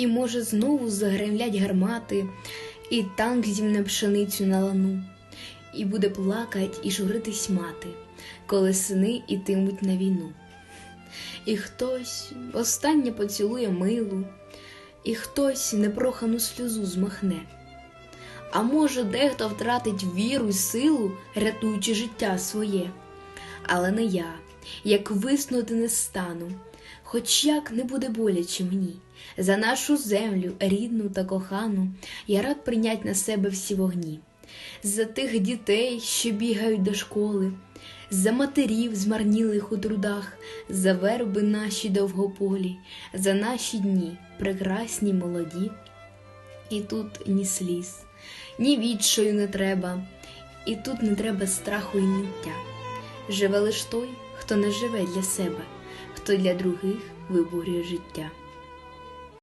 І, може, знову загремлять гармати, і танк зімне пшеницю на лану, і буде плакать і журитись мати, коли сини ітимуть на війну. І хтось останнє поцілує милу, і хтось непрохану сльозу змахне. А може, дехто втратить віру й силу, рятуючи життя своє. Але не я, як виснути не стану, хоч як не буде боляче мені. За нашу землю, рідну та кохану, я рад прийнять на себе всі вогні, за тих дітей, що бігають до школи, за матерів, змарнілих у трудах, за верби наші довгополі, за наші дні, прекрасні молоді. І тут ні сліз, ні відчаю не треба, і тут не треба страху і ниття. Живе лиш той, хто не живе для себе, хто для других виборює життя.